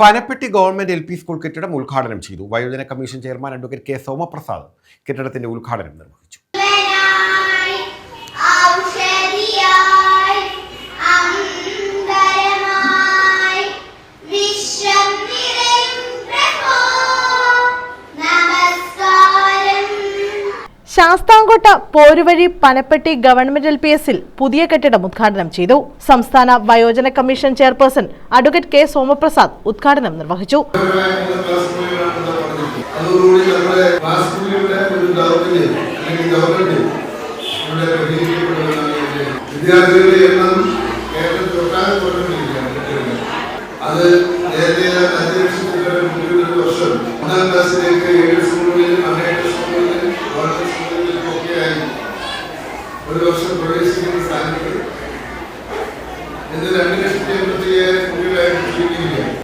Panappetty government L P school കെട്ടിടം ഉദ്ഘാടനം ചെയ്തു. വയോജന commission chairman advocate K Somaprasad കെട്ടിടത്തിന്റെ ഉദ്ഘാടനം നിർവഹിച്ചു. Sasthamcotta Poruvazhi Panappetty government L P എസിൽ പുതിയ കെട്ടിടം ഉദ്ഘാടനം ചെയ്തു. സംസ്ഥാന വയോജന commission chairperson advocate K Somaprasad ഉദ്ഘാടനം നിർവഹിച്ചു. അത് നമ്മുടെ ക്ലാസ് ലക്ഷത്തി ഒരു ഒന്നാം അല്ലെങ്കിൽ ഒരു വർഷം പ്രവേശിക്കുന്ന സ്ഥാനത്ത് ഇന്ന് രണ്ട് ലക്ഷത്തി എൺപത്തി അയ്യായിരം കുട്ടികളായിട്ട് ചുരുങ്ങിയിരിക്കുകയാണ്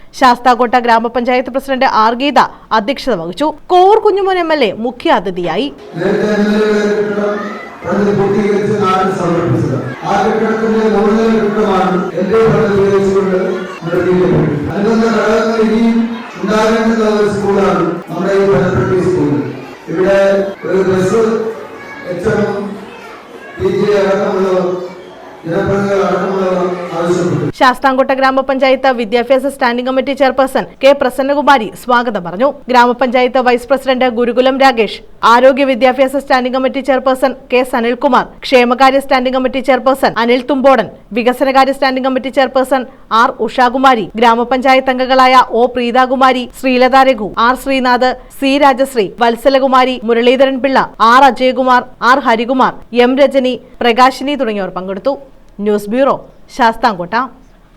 ഗ്രാമപഞ്ചായത്ത് പ്രസിഡന്റ് ആർ ഗീത അധ്യക്ഷത വഹിച്ചു. Kovoor Kunjumon M L A മുഖ്യ അതിഥിയായി. കെട്ടിടം ఇరవై ശാസ്താംകോട്ട ഗ്രാമപഞ്ചായത്ത് വിദ്യാഭ്യാസ standing committee chairperson K Prasannakumari സ്വാഗതം പറഞ്ഞു. ഗ്രാമപഞ്ചായത്ത് വൈസ് പ്രസിഡന്റ് ഗുരുകുലം രാകേഷ് ആരോഗ്യ വിദ്യാഭ്യാസ standing committee chairperson K Sanilkumar ക്ഷേമകാര്യ standing committee chairperson Anil Thumbodan വികസനകാര്യ standing committee chairperson R Ushakumari grama panchayat അംഗങ്ങളായ O Preethakumari Sreelatha Raghu R Sreenath C Rajasree Vatsalakumari Muraleedharan Pillai R Ajayakumar R Harikumar M Rajani Prakashini തുടങ്ങിയവർ പങ്കെടുത്തു. News bureau Sasthamcotta.